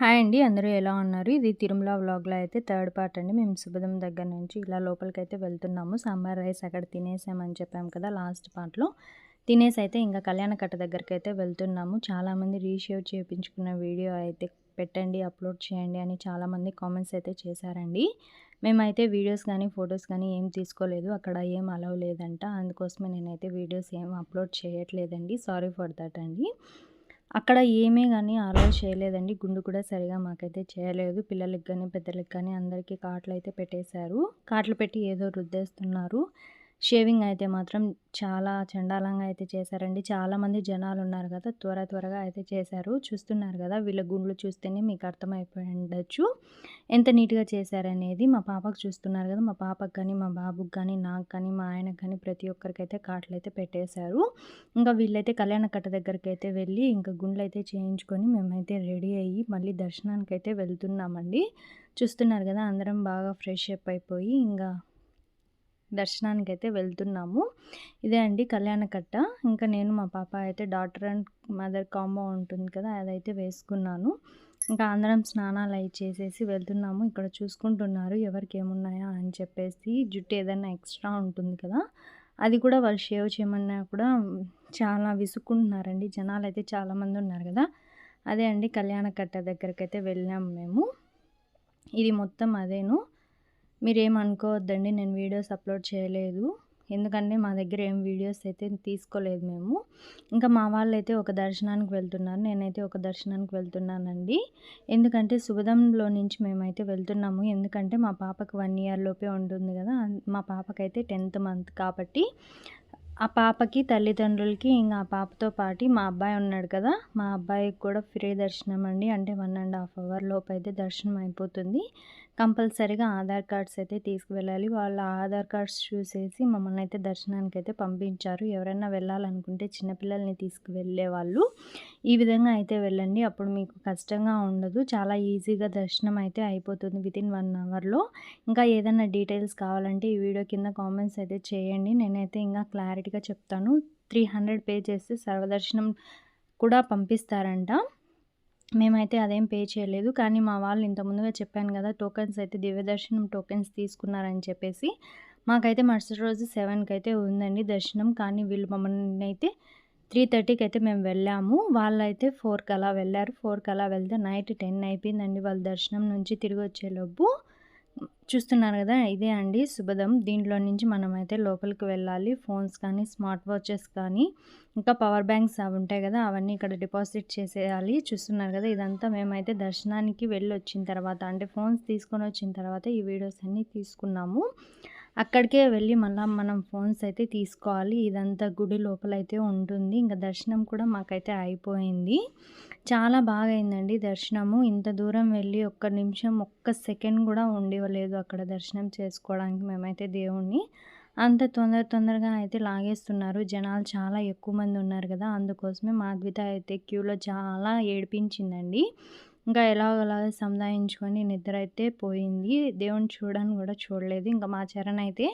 Hi అండి అందరూ ఎలా ఉన్నారు? ఇది తిరుమల వ్లాగ్లో అయితే థర్డ్ పార్ట్ అండి. మేము శుభదం దగ్గర నుంచి ఇలా లోపలికి అయితే వెళ్తున్నాము. సాంబార్ రైస్ అక్కడ తినేసామని చెప్పాము కదా లాస్ట్ పార్ట్లో. తినేసి అయితే ఇంకా కళ్యాణ కట్ట దగ్గరికి అయితే వెళ్తున్నాము. చాలామంది రీషేవ్ చేయించుకున్న వీడియో అయితే పెట్టండి అప్లోడ్ చేయండి అని చాలామంది కామెంట్స్ అయితే చేశారండి. మేమైతే వీడియోస్ కానీ ఫొటోస్ కానీ ఏం తీసుకోలేదు. అక్కడ ఏం అలవ్ లేదంట. అందుకోసమే నేనైతే వీడియోస్ ఏం అప్లోడ్ చేయట్లేదండి. సారీ ఫర్ దట్ అండి. అక్కడ ఏమీ కానీ అలౌ చేయలేదండి. గుండు కూడా సరిగా మాకైతే చేయలేదు. పిల్లలకి కానీ పెద్దలకి కానీ అందరికీ కాట్లు అయితే పెట్టేశారు. కాట్లు పెట్టి ఏదో రుద్దేస్తున్నారు. షేవింగ్ అయితే మాత్రం చాలా చండాలంగా అయితే చేశారండి. చాలామంది జనాలు ఉన్నారు కదా త్వర త్వరగా అయితే చేశారు. చూస్తున్నారు కదా వీళ్ళ గుండ్లు చూస్తేనే మీకు అర్థమైపోయి ఉండొచ్చు ఎంత నీట్గా చేశారనేది మా పాపకు చూస్తున్నారు కదా మా పాపకు కానీ మా బాబుకి కానీ నాకు కానీ మా ఆయనకు కానీ ప్రతి ఒక్కరికైతే కాట్లు అయితే పెట్టేశారు. ఇంకా వీళ్ళైతే కళ్యాణ కట్ట దగ్గరికి అయితే వెళ్ళి ఇంకా గుండ్లు అయితే చేయించుకొని మేమైతే రెడీ అయ్యి మళ్ళీ దర్శనానికి అయితే వెళ్తున్నామండి. చూస్తున్నారు కదా అందరం బాగా ఫ్రెష్ అప్ అయిపోయి ఇంకా దర్శనానికి అయితే వెళ్తున్నాము. ఇదే అండి కళ్యాణ కట్ట. ఇంకా నేను మా పాప అయితే డాక్టర్ అండ్ మదర్ కాంబో ఉంటుంది కదా అదైతే వేసుకున్నాను. ఇంకా అందరం స్నానాలు అవి చేసేసి వెళ్తున్నాము. ఇక్కడ చూసుకుంటున్నారు ఎవరికి ఏమున్నాయా అని చెప్పేసి. జుట్టు ఏదైనా ఎక్స్ట్రా ఉంటుంది కదా అది కూడా వాళ్ళు షేవ్ చేయమన్నా కూడా చాలా విసుక్కుంటున్నారండి. జనాలు అయితే చాలామంది ఉన్నారు కదా. అదే అండి కళ్యాణ కట్ట దగ్గరికి అయితే వెళ్ళాము మేము. ఇది మొత్తం అదేను. మీరేమనుకోవద్దండి నేను వీడియోస్ అప్లోడ్ చేయలేదు. ఎందుకంటే మా దగ్గర ఏం వీడియోస్ అయితే తీసుకోలేదు మేము. ఇంకా మా వాళ్ళు అయితే ఒక దర్శనానికి వెళ్తున్నారు నేనైతే ఒక దర్శనానికి వెళ్తున్నానండి. ఎందుకంటే సుగదంలో నుంచి మేమైతే వెళ్తున్నాము. ఎందుకంటే మా పాపకు వన్ ఇయర్ లోపే ఉంటుంది కదా మా పాపకైతే టెన్త్ మంత్ కాబట్టి ఆ పాపకి తల్లిదండ్రులకి ఇంకా ఆ పాపతో పాటు మా అబ్బాయి ఉన్నాడు కదా మా అబ్బాయికి కూడా ఫ్రీ దర్శనం అండి. అంటే వన్ అండ్ హాఫ్ అవర్ లోపు అయితే దర్శనం అయిపోతుంది. కంపల్సరీగా ఆధార్ కార్డ్స్ అయితే తీసుకువెళ్ళాలి. వాళ్ళ ఆధార్ కార్డ్స్ చూసేసి మమ్మల్ని అయితే దర్శనానికి అయితే పంపించారు. ఎవరైనా వెళ్ళాలనుకుంటే చిన్నపిల్లల్ని తీసుకువెళ్ళే వాళ్ళు. ఈ విధంగా అయితే వెళ్ళండి. అప్పుడు మీకు కష్టంగా ఉండదు. చాలా ఈజీగా దర్శనం అయితే అయిపోతుంది వితిన్ వన్ అవర్లో. ఇంకా ఏదైనా డీటెయిల్స్ కావాలంటే ఈ వీడియో కింద కామెంట్స్ అయితే చేయండి. నేనైతే ఇంకా క్లారిటీగా చెప్తాను. త్రీ హండ్రెడ్ పే చేస్తే సర్వదర్శనం కూడా పంపిస్తారంట. మేమైతే అదేం పే చేయలేదు. కానీ మా వాళ్ళు ఇంత ముందుగా చెప్పాను కదా టోకెన్స్ అయితే దివ్యదర్శనం టోకెన్స్ తీసుకున్నారని చెప్పేసి మాకైతే మరుసటి రోజు సెవెన్కి అయితే ఉందండి దర్శనం. కానీ వీళ్ళు మమ్మల్ని అయితే త్రీ థర్టీకి అయితే మేము వెళ్ళాము. వాళ్ళైతే ఫోర్కి అలా వెళ్ళారు. ఫోర్కి అలా వెళ్తే నైట్ టెన్ అయిపోయిందండి వాళ్ళ దర్శనం నుంచి తిరిగి వచ్చేలోపు చూస్తున్నారు కదా ఇదే అండి శుభదం. దీంట్లో నుంచి మనమైతే లోపలికి వెళ్ళాలి. ఫోన్స్ కానీ స్మార్ట్ వాచెస్ కానీ ఇంకా పవర్ బ్యాంక్స్ అవి ఉంటాయి కదా అవన్నీ ఇక్కడ డిపాజిట్ చేసేయాలి. చూస్తున్నారు కదా ఇదంతా మేమైతే దర్శనానికి వెళ్ళి వచ్చిన తర్వాత అంటే ఫోన్స్ తీసుకొని వచ్చిన తర్వాత ఈ వీడియోస్ అన్నీ తీసుకున్నాము. అక్కడికే వెళ్ళి మళ్ళీ మనం ఫోన్స్ అయితే తీసుకోవాలి. ఇదంతా గుడి లోపలైతే ఉంటుంది. ఇంకా దర్శనం కూడా మాకైతే అయిపోయింది. చాలా బాగా అయిందండి దర్శనము. ఇంత దూరం వెళ్ళి ఒక్క నిమిషం ఒక్క సెకండ్ కూడా ఉండేవలేదు అక్కడ దర్శనం చేసుకోవడానికి మేమైతే దేవుణ్ణి. అంత తొందర తొందరగా అయితే లాగేస్తున్నారు. జనాలు చాలా ఎక్కువ మంది ఉన్నారు కదా అందుకోసమే మాధవిత అయితే క్యూలో చాలా ఏడిపించిందండి. ఇంకా ఎలాగోలాగ సముదాయించుకొని నిద్ర అయితే పోయింది. దేవుని చూడని కూడా చూడలేదు. ఇంకా మా చరణ్ అయితే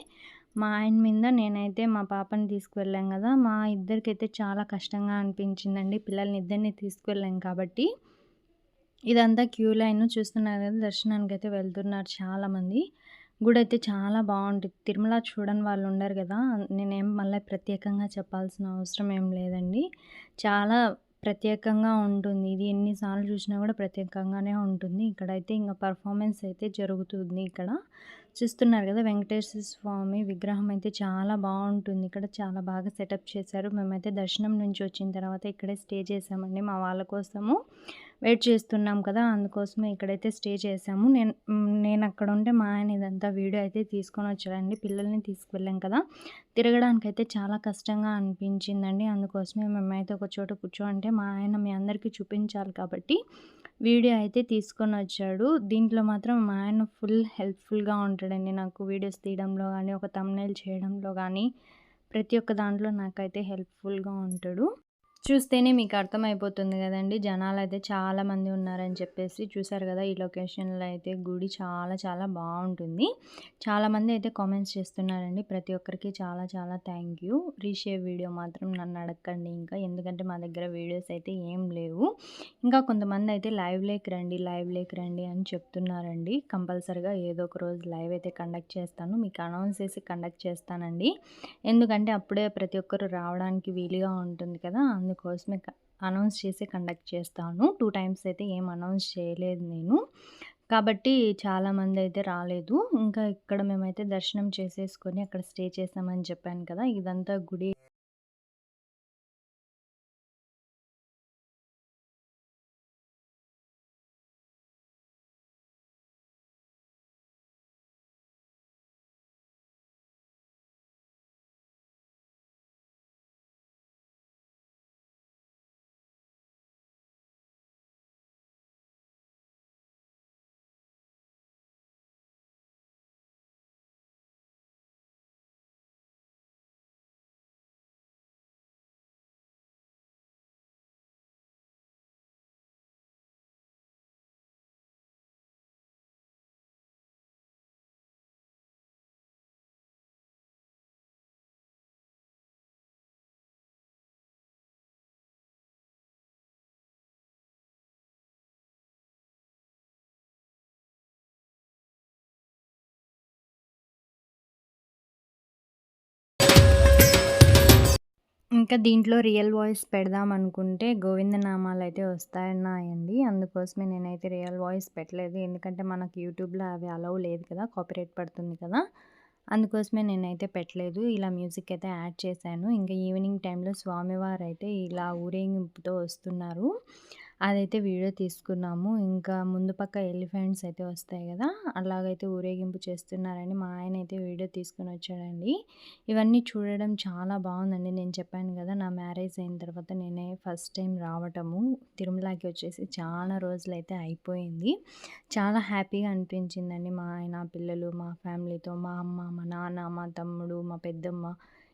మా ఆయన మీద నేనైతే మా పాపని తీసుకువెళ్ళాం కదా మా ఇద్దరికైతే చాలా కష్టంగా అనిపించిందండి. పిల్లల్ని ఇద్దరిని తీసుకువెళ్ళాం కాబట్టి. ఇదంతా క్యూ లైన్ చూస్తున్నారు కదా దర్శనానికి అయితే వెళ్తున్నారు చాలామంది. గుడి అయితే చాలా బాగుంటుంది. తిరుమల చూడని వాళ్ళు ఉండరు కదా నేనేం మళ్ళీ ప్రత్యేకంగా చెప్పాల్సిన అవసరం ఏం లేదండి. చాలా ప్రత్యేకంగా ఉంటుంది. ఇది ఎన్నిసార్లు చూసినా కూడా ప్రత్యేకంగానే ఉంటుంది. ఇక్కడైతే ఇంకా పర్ఫార్మెన్స్ అయితే జరుగుతుంది ఇక్కడ. చూస్తున్నారు కదా వెంకటేశ్వర స్వామి విగ్రహం అయితే చాలా బాగుంటుంది. ఇక్కడ చాలా బాగా సెటప్ చేశారు. మేమైతే దర్శనం నుంచి వచ్చిన తర్వాత ఇక్కడే స్టే చేసామండి మా వాళ్ళ కోసము వెయిట్ చేస్తున్నాం కదా అందుకోసమే ఇక్కడైతే స్టే చేసాము నేను నేను అక్కడ ఉంటే మా ఆయన ఇదంతా వీడియో అయితే తీసుకొని వచ్చారండి పిల్లల్ని తీసుకువెళ్ళాం కదా. తిరగడానికి అయితే చాలా కష్టంగా అనిపించిందండి. అందుకోసమే మేమైతే ఒక చోట కూర్చోంటే మా ఆయన మీ అందరికీ చూపించాలి కాబట్టి వీడియో అయితే తీసుకొని వచ్చాడు. దీంట్లో మాత్రం మా ఆయన ఫుల్ హెల్ప్ఫుల్గా ఉంటాడండి నాకు వీడియోస్ తీయడంలో కానీ ఒక తమ్నైల్ చేయడంలో కానీ ప్రతి ఒక్క దాంట్లో నాకైతే హెల్ప్ఫుల్గా ఉంటాడు. చూస్తేనే మీకు అర్థమైపోతుంది కదండి జనాలు అయితే చాలామంది ఉన్నారని చెప్పేసి. చూసారు కదా ఈ లొకేషన్‌లో అయితే గుడి చాలా చాలా బాగుంటుంది చాలామంది అయితే కామెంట్స్ చేస్తున్నారండి. ప్రతి ఒక్కరికి చాలా చాలా థ్యాంక్ యూ. రీషేర్ వీడియో మాత్రం నన్ను అడగండి ఇంకా. ఎందుకంటే మా దగ్గర వీడియోస్ అయితే ఏం లేవు. ఇంకా కొంతమంది అయితే లైవ్ లేక్ రండి, లైవ్ లేక్ రండి అని చెప్తున్నారండి. కంపల్సరీగా ఏదో ఒక రోజు లైవ్ అయితే కండక్ట్ చేస్తాను. మీకు అనౌన్స్ చేసి కండక్ట్ చేస్తానండి. ఎందుకంటే అప్పుడే ప్రతి ఒక్కరు రావడానికి వీలుగా ఉంటుంది కదా! అందుకోసమే అనౌన్స్ చేసి కండక్ట్ చేస్తాను. టూ టైమ్స్ అయితే ఏం అనౌన్స్ చేయలేదు నేను. కాబట్టి చాలామంది అయితే రాలేదు. ఇంకా ఇక్కడ మేమైతే దర్శనం చేసేసుకొని అక్కడ స్టే చేసామని చెప్పాను కదా! ఇదంతా గుడి ఇంకా దీంట్లో రియల్ వాయిస్ పెడదాం అనుకుంటే గోవింద నామాలు గోవిందనామాలయితే వస్తాయన్నాయండి. అందుకోసమే నేనైతే రియల్ వాయిస్ పెట్టలేదు. ఎందుకంటే మనకు యూట్యూబ్‌లో అవి అలౌ లేదు కదా! కాపీరైట్ పడుతుంది కదా! అందుకోసమే నేనైతే పెట్టలేదు. ఇలా మ్యూజిక్ అయితే యాడ్ చేశాను. ఇంకా ఈవినింగ్ టైంలో స్వామివారైతే ఇలా ఊరేగింపుతో వస్తున్నారు. అదైతే వీడియో తీసుకున్నాము. ఇంకా ముందు పక్క ఎలిఫెంట్స్ అయితే వస్తాయి కదా అలాగైతే ఊరేగింపు చేస్తున్నారని మా ఆయన అయితే వీడియో తీసుకొని వచ్చాడండి. ఇవన్నీ చూడడం చాలా బాగుందండి నేను చెప్పాను కదా నా మ్యారేజ్ అయిన తర్వాత నేనే ఫస్ట్ టైం రావటము. తిరుమలకి వచ్చేసి చాలా రోజులైతే అయిపోయింది. చాలా హ్యాపీగా అనిపించిందండి. మా ఆయన, పిల్లలు, మా ఫ్యామిలీతో మా అమ్మ, మా నాన్న, మా తమ్ముడు, మా పెద్దమ్మ,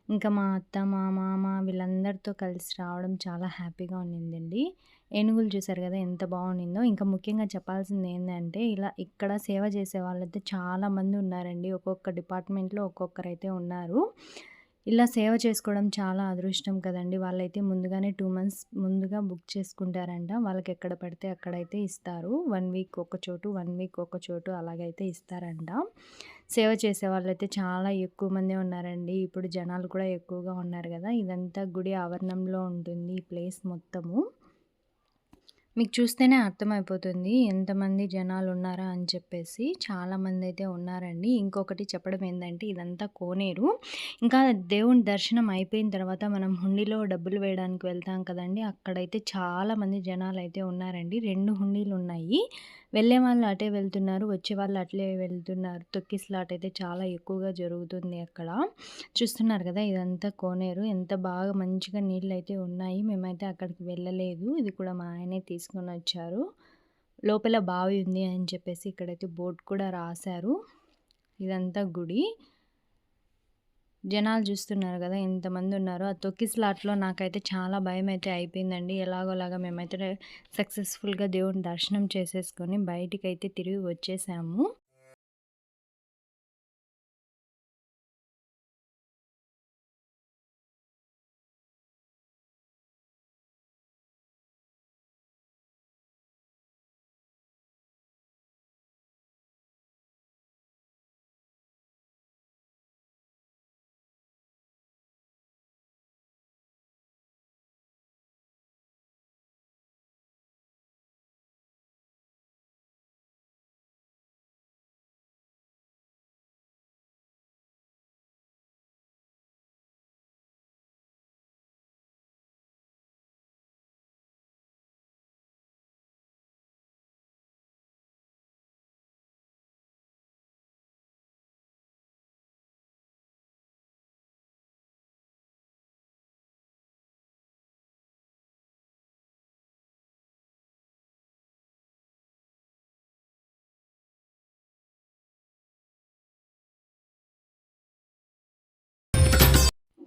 ఇంకా మా అత్త, మా మామ వీళ్ళందరితో కలిసి రావడం చాలా హ్యాపీగా ఉన్నిందండి. ఏనుగులు చూసారు కదా ఎంత బాగుండిందో ఇంకా ముఖ్యంగా చెప్పాల్సింది ఏంటంటే ఇలా ఇక్కడ సేవ చేసే వాళ్ళైతే చాలామంది ఉన్నారండి. ఒక్కొక్క డిపార్ట్మెంట్‌లో ఒక్కొక్కరైతే ఉన్నారు. ఇలా సేవ చేసుకోవడం చాలా అదృష్టం కదండి వాళ్ళైతే ముందుగానే టూ మంత్స్ ముందుగా బుక్ చేసుకుంటారంట. వాళ్ళకి ఎక్కడ పడితే అక్కడైతే ఇస్తారు. వన్ వీక్ ఒక చోటు, వన్ వీక్ ఒక చోటు అలాగైతే ఇస్తారంట. సేవ చేసే వాళ్ళైతే చాలా ఎక్కువ మందే ఉన్నారండి. ఇప్పుడు జనాలు కూడా ఎక్కువగా ఉన్నారు కదా ఇదంతా గుడి ఆవరణంలో ఉంటుంది ఈ ప్లేస్ మొత్తము. మీకు చూస్తేనే అర్థమైపోతుంది ఎంతమంది జనాలు ఉన్నారా అని చెప్పేసి. చాలామంది అయితే ఉన్నారండి. ఇంకొకటి చెప్పడం ఏంటంటే ఇదంతా కోనేరు. ఇంకా దేవుని దర్శనం అయిపోయిన తర్వాత మనం హుండీలో డబ్బులు వేయడానికి వెళ్తాం కదండీ! అక్కడైతే చాలామంది జనాలు అయితే ఉన్నారండి. రెండు హుండీలు ఉన్నాయి వెళ్ళే వాళ్ళు అటే వెళ్తున్నారు. వచ్చే వాళ్ళు అట్లే వెళ్తున్నారు. తొక్కిసలాట అయితే చాలా ఎక్కువగా జరుగుతుంది అక్కడ. చూస్తున్నారు కదా ఇదంతా కోనేరు. ఎంత బాగా మంచిగా నీళ్ళు అయితే ఉన్నాయి. మేమైతే అక్కడికి వెళ్ళలేదు. ఇది కూడా మా ఆయనే తీసుకొని వచ్చారు లోపల బావి ఉంది అని చెప్పేసి ఇక్కడైతే బోర్డు కూడా రాశారు. ఇదంతా గుడి. జనాలు చూస్తున్నారు కదా ఎంతమంది ఉన్నారో ఆ తొక్కిసలాటలో నాకైతే చాలా భయం అయితే అయిపోయిందండి. ఎలాగోలాగా మేమైతే సక్సెస్‌ఫుల్‌గా దేవుని దర్శనం చేసేసుకొని బయటికైతే తిరిగి వచ్చేసాము.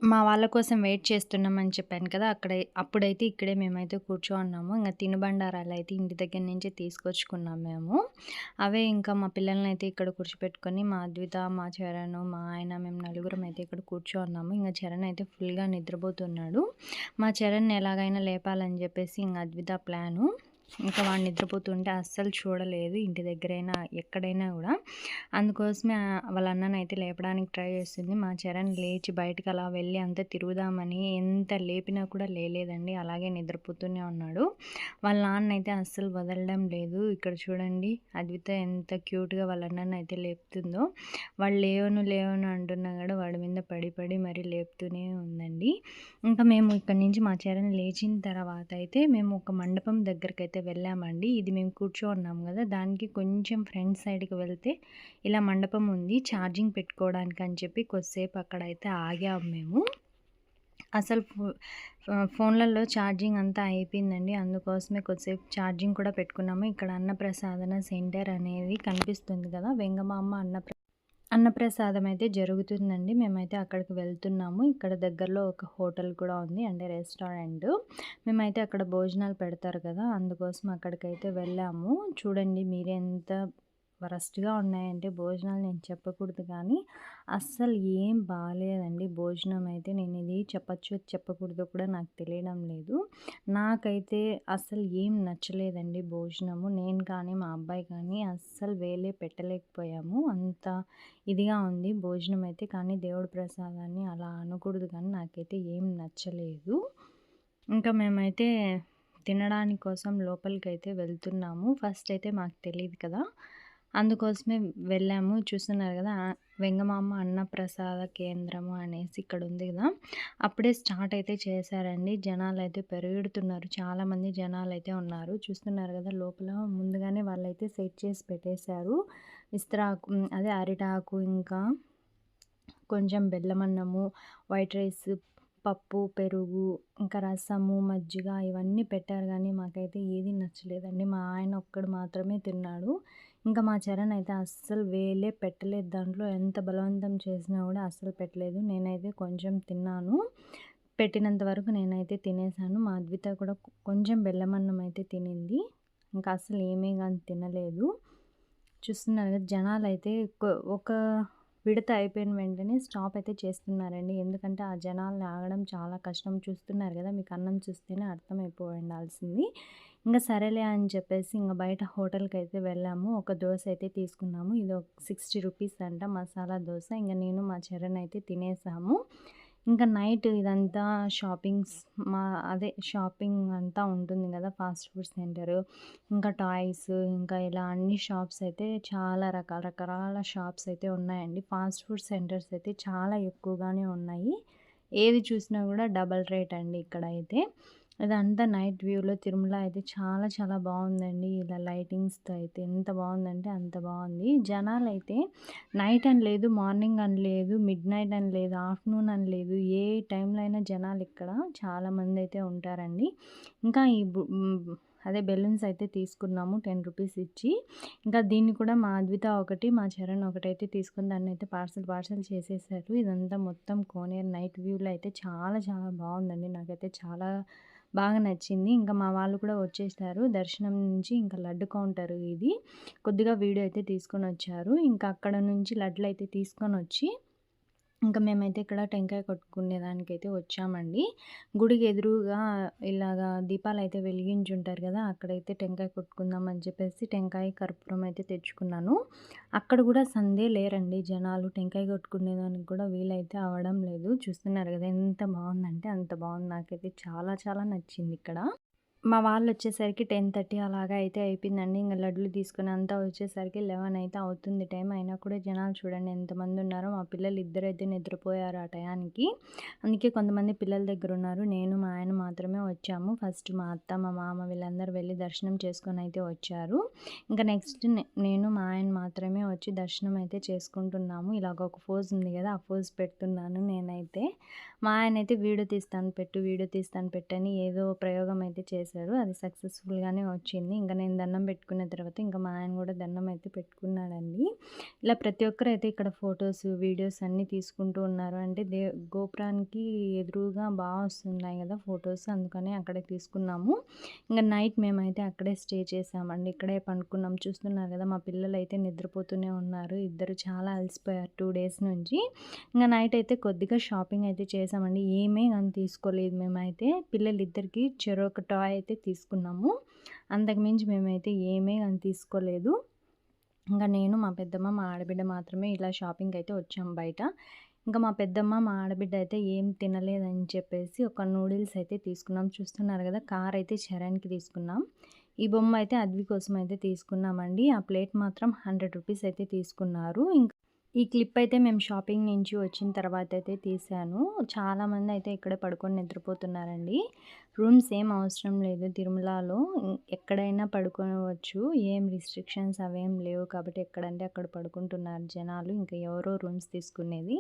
మా వాళ్ళ కోసం వెయిట్ చేస్తున్నామని చెప్పాను కదా! అక్కడే అప్పుడైతే ఇక్కడే మేమైతే కూర్చోన్నాము. తినుబండారాలు అయితే ఇంటి దగ్గర నుంచి తీసుకొచ్చుకున్నాం మేము. అవే ఇంకా మా పిల్లలనైతే ఇక్కడ కూర్చోపెట్టుకొని మా అద్విత, మా చరణ్ మా ఆయన మేము నలుగురం అయితే ఇక్కడ కూర్చోన్నాము. ఇంకా చరణ్ అయితే ఫుల్‌గా నిద్రపోతున్నాడు. మా చరణ్ ఎలాగైనా లేపాలని చెప్పేసి ఇంకా అద్విత ప్లాను. ఇంకా వాడు నిద్రపోతుంటే అస్సలు చూడలేదు ఇంటి దగ్గరైనా ఎక్కడైనా కూడా. అందుకోసమే వాళ్ళ అన్ననైతే లేపడానికి ట్రై చేస్తుంది. మా చరణ్ లేచి బయటకు అలా వెళ్ళి అంతా తిరుగుదామని ఎంత లేపినా కూడా లేలేదండి. అలాగే నిద్రపోతూనే ఉన్నాడు. వాళ్ళ నాన్న అయితే అస్సలు వదలడం లేదు. ఇక్కడ చూడండి అద్విత ఎంత క్యూట్గా వాళ్ళ అన్నను అయితే లేపుతుందో. వాళ్ళు లేవను లేవను అంటున్నా కూడా వాడి మీద పడి పడి మరీ లేపుతూనే ఉందండి. ఇంకా మేము ఇక్కడ నుంచి మా చరణ్ లేచిన తర్వాత అయితే మేము ఒక మండపం దగ్గరికి అయితే అయితే వెళ్ళామండి. ఇది మేము కూర్చో ఉన్నాం కదా దానికి కొంచెం ఫ్రంట్ సైడ్కి వెళ్తే ఇలా మండపం ఉంది. ఛార్జింగ్ పెట్టుకోవడానికి అని చెప్పి కొద్దిసేపు అక్కడ అయితే ఆగాము మేము. అసలు ఫోన్లలో ఛార్జింగ్ అంతా అయిపోయిందండి. అందుకోసమే కొద్దిసేపు ఛార్జింగ్ కూడా పెట్టుకున్నాము. ఇక్కడ అన్నప్రసాదన సెంటర్ అనేది కనిపిస్తుంది కదా వెంగమామ అన్నప్ర అన్నప్రసాదం అయితే జరుగుతుందండి. మేమైతే అక్కడికి వెళ్తున్నాము. ఇక్కడ దగ్గరలో ఒక హోటల్ కూడా ఉంది. అంటే రెస్టారెంట్. మేమైతే అక్కడ భోజనాలు పెడతారు కదా! అందుకోసం అక్కడికైతే వెళ్ళాము. చూడండి మీరెంత వరస్ట్గా ఉన్నాయంటే భోజనాలు నేను చెప్పకూడదు కానీ అస్సలు ఏం బాగాలేదండి భోజనం అయితే నేను ఇది చెప్పచ్చు చెప్పకూడదు కూడా నాకు తెలియడం లేదు. నాకైతే అస్సలు ఏం నచ్చలేదండి భోజనము. నేను కానీ మా అబ్బాయి కానీ అస్సలు వేలే పెట్టలేకపోయాము. అంత ఇదిగా ఉంది భోజనం అయితే కానీ దేవుడి ప్రసాదాన్ని అలా అనకూడదు కానీ నాకైతే ఏం నచ్చలేదు. ఇంకా మేమైతే తినడానికి కోసం లోపలికి అయితే వెళ్తున్నాము. ఫస్ట్ అయితే మాకు తెలియదు కదా. అందుకోసమే వెళ్ళాము. చూస్తున్నారు కదా వెంగమామ అన్నప్రసాద కేంద్రము అనేసి ఇక్కడ ఉంది కదా. అప్పుడే స్టార్ట్ అయితే చేశారండి. జనాలు అయితే పెరుగుతున్నారు. చాలామంది జనాలు అయితే ఉన్నారు. చూస్తున్నారు కదా లోపల ముందుగానే వాళ్ళైతే సెట్ చేసి పెట్టేశారు. ఇస్త్రాకు అదే అరిటాకు ఇంకా కొంచెం బెల్లమన్నము వైట్ రైస్ పప్పు పెరుగు ఇంకా రసము మజ్జిగ ఇవన్నీ పెట్టారు. కానీ మాకైతే ఏది నచ్చలేదండి. మా ఆయన ఒక్కడు మాత్రమే తిన్నాడు. ఇంకా మా చరణ్ అయితే అస్సలు వేలే పెట్టలేదు. దాంట్లో ఎంత బలవంతం చేసినా కూడా అస్సలు పెట్టలేదు. నేనైతే కొంచెం తిన్నాను. పెట్టినంత వరకు నేనైతే తినేసాను. మా అద్విత కూడా కొంచెం బెల్లమన్నం అయితే తినింది. ఇంకా అసలు ఏమీ కానీ తినలేదు. చూస్తున్నారు కదా జనాలు అయితే ఒక విడత అయిపోయిన వెంటనే స్టాప్ అయితే చేస్తున్నారండి. ఎందుకంటే ఆ జనాల్ని ఆగడం చాలా కష్టం. చూస్తున్నారు కదా మీకు అన్నం చూస్తేనే అర్థమైపోయి ఉండాల్సింది. ఇంకా సరేలే అని చెప్పేసి ఇంకా బయట హోటల్కి అయితే వెళ్ళాము. ఒక దోశ అయితే తీసుకున్నాము. ఇది ఒక సిక్స్టీ రూపీస్ అంట మసాలా దోశ ఇంకా నేను మా చరణ్ అయితే తినేసాము. ఇంకా నైట్ ఇదంతా షాపింగ్స్ మా అదే షాపింగ్ అంతా ఉంటుంది కదా ఫాస్ట్ ఫుడ్ సెంటర్. ఇంకా టాయ్స్ ఇంకా ఇలా అన్ని షాప్స్ అయితే చాలా రకాల రకరకాల షాప్స్ అయితే ఉన్నాయండి. ఫాస్ట్ ఫుడ్ సెంటర్స్ అయితే చాలా ఎక్కువగానే ఉన్నాయి. ఏది చూసినా కూడా డబల్ రేట్ అండి ఇక్కడ అయితే అదంతా నైట్ వ్యూలో తిరుమల అయితే చాలా చాలా బాగుందండి. ఇలా లైటింగ్స్తో అయితే ఎంత బాగుందంటే అంత బాగుంది. జనాలు అయితే నైట్ అని లేదు మార్నింగ్ అని లేదు మిడ్ నైట్ అని లేదు ఆఫ్టర్నూన్ అని లేదు ఏ టైంలో అయినా జనాలు ఇక్కడ చాలామంది అయితే ఉంటారండి. ఇంకా ఈ అదే బెలూన్స్ అయితే తీసుకున్నాము టెన్ రూపీస్ ఇచ్చి. ఇంకా దీన్ని కూడా మా అద్విత ఒకటి మా చరణ్ ఒకటి అయితే తీసుకుని దాన్ని అయితే పార్సల్ పార్సల్ చేసేసారు. ఇదంతా మొత్తం కోనేరు నైట్ వ్యూలో అయితే చాలా చాలా బాగుందండి. నాకైతే చాలా బాగా నచ్చింది. ఇంకా మా వాళ్ళు కూడా వచ్చేసారు. దర్శనం నుంచి ఇంకా లడ్డు కౌంటర్ ఇది. కొద్దిగా వీడియో అయితే తీసుకొని వచ్చారు. ఇంకా అక్కడ నుంచి లడ్లు అయితే తీసుకొని వచ్చి ఇంకా మేమైతే ఇక్కడ టెంకాయ కొట్టుకునే దానికైతే వచ్చామండి. గుడికి ఎదురుగా ఇలాగా దీపాలు అయితే వెలిగించి ఉంటారు కదా అక్కడైతే టెంకాయ కొట్టుకుందాం అని చెప్పేసి టెంకాయ కర్పూరం అయితే తెచ్చుకున్నాను. అక్కడ కూడా సందే లేరండి జనాలు టెంకాయ కొట్టుకునేదానికి కూడా వీలైతే అవడం లేదు. చూస్తున్నారు కదా ఎంత బాగుందంటే అంత బాగుంది. నాకైతే చాలా చాలా నచ్చింది ఇక్కడ. మా వాళ్ళు వచ్చేసరికి టెన్ థర్టీ అలాగా అయితే అయిపోయిందండి. ఇంకా లడ్లు తీసుకుని అంతా వచ్చేసరికి లెవెన్ అయితే అవుతుంది టైం అయినా కూడా జనాలు చూడండి ఎంతమంది ఉన్నారో. మా పిల్లలు ఇద్దరైతే నిద్రపోయారు ఆ టయానికి. అందుకే కొంతమంది పిల్లల దగ్గర ఉన్నారు. నేను మా ఆయన మాత్రమే వచ్చాము. ఫస్ట్ మా అత్త మా మామ వీళ్ళందరూ వెళ్ళి దర్శనం చేసుకొని అయితే వచ్చారు. ఇంకా నెక్స్ట్ నేను మా ఆయన మాత్రమే వచ్చి దర్శనం అయితే చేసుకుంటున్నాము. ఇలాగ ఒక ఫోజ్ ఉంది కదా ఆ ఫోజ్ పెడుతున్నాను నేనైతే. మా ఆయన అయితే వీడియో తీస్తాను పెట్టు వీడియో తీస్తాను పెట్టని ఏదో ప్రయోగం అయితే చేశారు. అది సక్సెస్ఫుల్గానే వచ్చింది. ఇంకా నేను దండం పెట్టుకున్న తర్వాత ఇంకా మా ఆయన కూడా దండం అయితే పెట్టుకున్నాడండి. ఇలా ప్రతి ఒక్కరు అయితే ఇక్కడ ఫొటోస్ వీడియోస్ అన్నీ తీసుకుంటూ ఉన్నారు. అంటే దే గోపురానికి ఎదురుగా బాగా వస్తున్నాయి కదా ఫొటోస్. అందుకని అక్కడే తీసుకున్నాము. ఇంకా నైట్ మేమైతే అక్కడే స్టే చేసామండి. ఇక్కడే పండుకున్నాం. చూస్తున్నారు కదా మా పిల్లలు అయితే నిద్రపోతూనే ఉన్నారు. ఇద్దరు చాలా అలసిపోయారు టూ డేస్ నుంచి. ఇంకా నైట్ అయితే కొద్దిగా షాపింగ్ అయితే చేసామండి. ఏమీ కానీ తీసుకోలేదు మేమైతే. పిల్లలిద్దరికి చెరొక టాయ్ అయితే తీసుకున్నాము. అంతకుమించి మేమైతే ఏమీ కానీ తీసుకోలేదు. ఇంకా నేను మా పెద్దమ్మ మా ఆడబిడ్డ మాత్రమే ఇలా షాపింగ్ అయితే వచ్చాము బయట. ఇంకా మా పెద్దమ్మ మా ఆడబిడ్డ అయితే ఏం తినలేదని చెప్పేసి ఒక నూడిల్స్ అయితే తీసుకున్నాం. చూస్తున్నారు కదా కార్ అయితే చరణ్కి తీసుకున్నాం. ఈ బొమ్మ అయితే అద్వి కోసం అయితే తీసుకున్నామండి. ఆ ప్లేట్ మాత్రం హండ్రెడ్ రూపీస్ అయితే తీసుకున్నారు. ఇంకా ఈ క్లిప్ అయితే మేము షాపింగ్ నుంచి వచ్చిన తర్వాత అయితే తీసాను. చాలామంది అయితే ఇక్కడే పడుకొని నిద్రపోతున్నారండి. రూమ్స్ ఏం అవసరం లేదు. తిరుమలలో ఎక్కడైనా పడుకోవచ్చు. ఏం రిస్ట్రిక్షన్స్ అవేం లేవు కాబట్టి ఎక్కడంటే అక్కడ పడుకుంటున్నారు జనాలు. ఇంకా ఎవరో రూమ్స్ తీసుకునేది.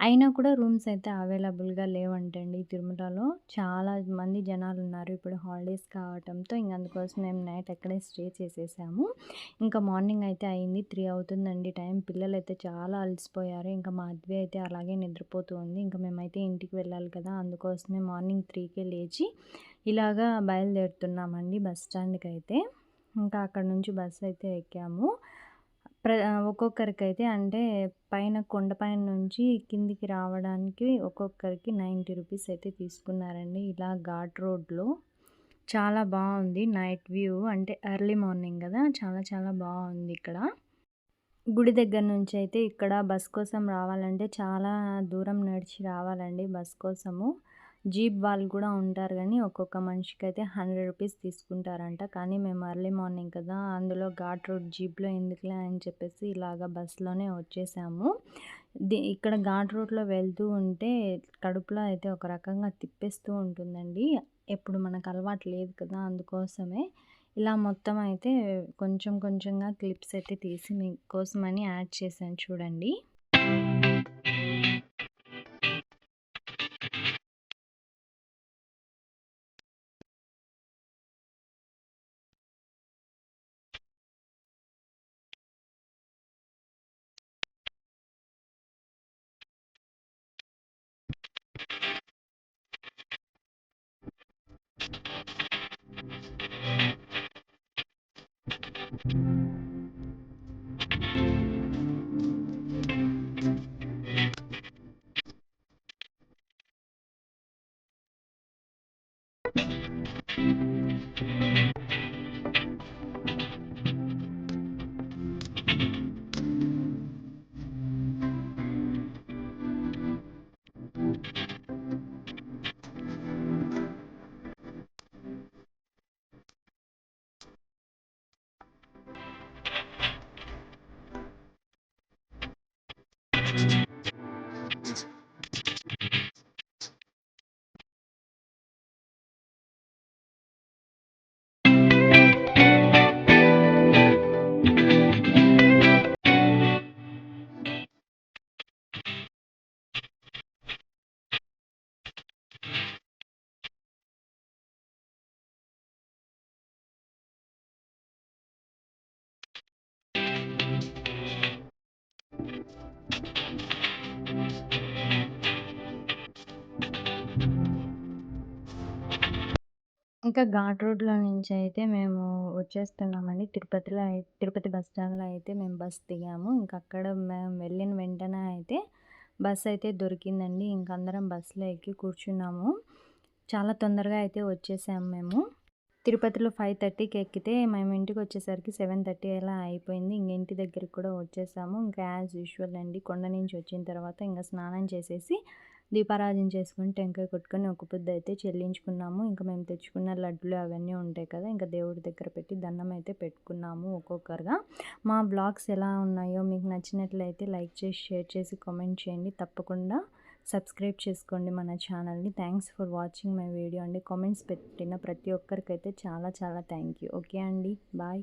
అయినా కూడా రూమ్స్ అయితే అవైలబుల్గా లేవంటండి తిరుమలలో. చాలా మంది జనాలు ఉన్నారు ఇప్పుడు హాలిడేస్ కావటంతో ఇంక అందుకోసం మేము నైట్ అక్కడే స్టే చేసేసాము. ఇంకా మార్నింగ్ అయితే అయింది త్రీ అవుతుందండి టైం. పిల్లలు అయితే చాలా అలసిపోయారు. ఇంకా మా అద్వి అయితే అలాగే నిద్రపోతూ ఉంది. ఇంకా మేమైతే ఇంటికి వెళ్ళాలి కదా అందుకోసమే మార్నింగ్ త్రీకే లేచి ఇలాగా బయలుదేరుతున్నామండి బస్ స్టాండ్కి అయితే ఇంకా అక్కడ నుంచి బస్సు అయితే ఎక్కాము. ప్ర ఒక్కొక్కరికైతే అంటే పైన కొండపైన నుంచి కిందికి రావడానికి ఒక్కొక్కరికి నైంటీ రూపీస్ అయితే తీసుకున్నారండి. ఇలా ఘాట్ రోడ్లో చాలా బాగుంది నైట్ వ్యూ. అంటే ఎర్లీ మార్నింగ్ కదా చాలా చాలా బాగుంది ఇక్కడ. గుడి దగ్గర నుంచి అయితే ఇక్కడ బస్ కోసం రావాలంటే చాలా దూరం నడిచి రావాలండి బస్ కోసము. జీప్ వాళ్ళు కూడా ఉంటారు కానీ ఒక్కొక్క మనిషికి అయితే హండ్రెడ్ రూపీస్ తీసుకుంటారంట. కానీ మేము అర్లీ మార్నింగ్ కదా అందులో ఘాట్ రోడ్ జీప్లో ఎందుకులే అని చెప్పేసి ఇలాగ బస్సులోనే వచ్చేసాము. ఇక్కడ ఘాట్ రోడ్లో వెళ్తూ ఉంటే కడుపులో అయితే ఒక రకంగా తిప్పేస్తూ ఉంటుందండి. ఎప్పుడు మనకు అలవాటు లేదు కదా అందుకోసమే. ఇలా మొత్తం అయితే కొంచెం కొంచెంగా క్లిప్స్ అయితే తీసి మీకోసమని యాడ్ చేశాను చూడండి. ఇంకా ఘాట్ రోడ్‌లో నుంచి అయితే మేము వచ్చేస్తున్నామండి. తిరుపతిలో అయి తిరుపతి బస్ స్టాండ్‌లో అయితే మేము బస్ దిగాము. ఇంకా అక్కడ మేము వెళ్ళిన వెంటనే అయితే బస్ అయితే దొరికిందండి. ఇంక అందరం బస్సులో ఎక్కి కూర్చున్నాము. చాలా తొందరగా అయితే వచ్చేసాము మేము. తిరుపతిలో ఫైవ్ థర్టీకి ఎక్కితే మేము ఇంటికి వచ్చేసరికి సెవెన్ థర్టీ అలా అయిపోయింది. ఇంక ఇంటి దగ్గరికి కూడా వచ్చేసాము. ఇంకా యాజ్ యూజువల్ అండి కొండ నుంచి వచ్చిన తర్వాత ఇంకా స్నానం చేసేసి దీపారాధన చేసుకుని టెంకాయ కొట్టుకొని ఒక పొద్దు అయితే చెల్లించుకున్నాము. ఇంకా మేము తెచ్చుకున్న లడ్డులు అవన్నీ ఉంటాయి కదా ఇంకా దేవుడి దగ్గర పెట్టి దండం అయితే పెట్టుకున్నాము ఒక్కొక్కరుగా. మా బ్లాగ్స్ ఎలా ఉన్నాయో మీకు నచ్చినట్లయితే లైక్ చేసి షేర్ చేసి కామెంట్ చేయండి. తప్పకుండా సబ్స్క్రైబ్ చేసుకోండి మన ఛానల్ని. Thanks for watching my video అండి. కామెంట్స్ పెట్టిన ప్రతి ఒక్కరికైతే చాలా చాలా థ్యాంక్ యూ. ఓకే అండి. బాయ్.